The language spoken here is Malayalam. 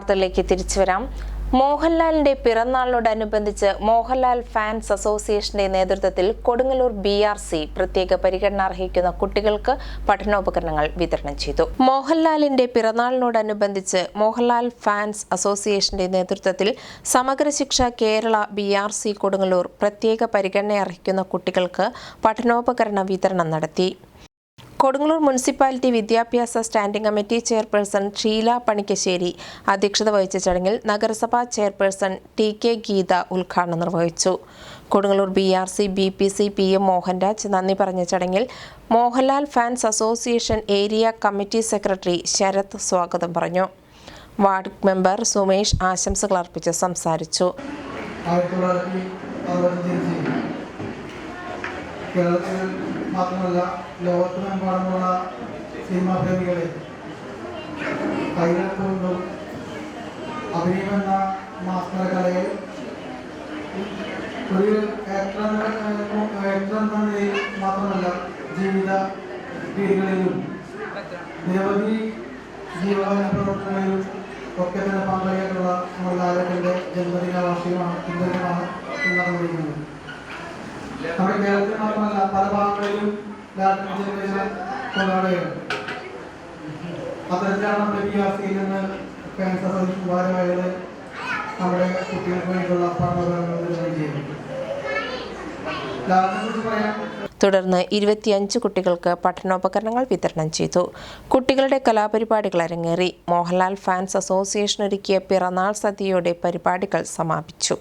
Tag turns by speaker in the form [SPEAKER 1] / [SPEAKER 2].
[SPEAKER 1] വാർത്തകളിലേക്ക് തിരിച്ചു വരാം മോഹൻലാലിന്റെ പിറന്നാളിനോടനുബന്ധിച്ച് മോഹൻലാൽ ഫാൻസ് അസോസിയേഷന്റെ നേതൃത്വത്തിൽ കൊടുങ്ങല്ലൂർ ബി ആർ സി പ്രത്യേക പരിഗണന അർഹിക്കുന്ന കുട്ടികൾക്ക് പഠനോപകരണങ്ങൾ വിതരണം ചെയ്തു. മോഹൻലാലിന്റെ പിറന്നാളിനോടനുബന്ധിച്ച് മോഹൻലാൽ ഫാൻസ് അസോസിയേഷന്റെ നേതൃത്വത്തിൽ Samagra Shiksha Kerala B R C Kodungallur പ്രത്യേക പരിഗണന അർഹിക്കുന്ന കുട്ടികൾക്ക് പഠനോപകരണ വിതരണം നടത്തി. കൊടുങ്ങല്ലൂർ മുനിസിപ്പാലിറ്റി വിദ്യാഭ്യാസ standing committee chairperson Sheela Panikkassery അധ്യക്ഷത വഹിച്ച ചടങ്ങിൽ നഗരസഭാ ചെയർപേഴ്സൺ ടി കെ ഗീത ഉദ്ഘാടനം നിർവഹിച്ചു. Kodungallur B R C B P C P M Mohanraj നന്ദി പറഞ്ഞ ചടങ്ങിൽ Mohanlal fans association area committee secretary Sarath സ്വാഗതം പറഞ്ഞു. വാർഡ് മെമ്പർ സുമേഷ് ആശംസകൾ അർപ്പിച്ച് സംസാരിച്ചു.
[SPEAKER 2] കേരളത്തിൽ മാത്രമല്ല ലോകത്തിനെമ്പാടുമുള്ള സിനിമാ പ്രേമികളെ കൈകൾക്കൊണ്ടും അഭിനയമെന്ന മാസ്മര കലയെ ഒരു ആക്ടർ ആക്ടർ എന്ന നിലയിൽ മാത്രമല്ല ജീവിത രീതികളിലും നിരവധി ജീവകാല പ്രവർത്തനങ്ങളിലും ഒക്കെ തന്നെ പങ്കാളിയായിട്ടുള്ള നമ്മുടെ ലാലക്കന്റെ ജന്മദിന വാർഷികമാണ് പിന്തുണമാണ് നടന്നുകൊണ്ടിരിക്കുന്നത്. നമ്മുടെ കേരളത്തിൽ മാത്രമല്ല പല ഭാഗങ്ങളിലും അത്തരത്തിലാണ് നമ്മുടെ ബി ആർ സിയിൽ നിന്ന് ക്യാൻസർ ഭാരവാഹികൾ നമ്മുടെ കുട്ടികൾക്ക് വേണ്ടിയുള്ള പറയാൻ
[SPEAKER 1] തുടർന്ന് ഇരുപത്തിയഞ്ച് കുട്ടികൾക്ക് പഠനോപകരണങ്ങൾ വിതരണം ചെയ്തു. കുട്ടികളുടെ കലാപരിപാടികൾ അരങ്ങേറി. മോഹൻലാൽ ഫാൻസ് അസോസിയേഷൻ ഒരുക്കിയ പിറന്നാൾ സദ്യയോടെ പരിപാടികൾ സമാപിച്ചു.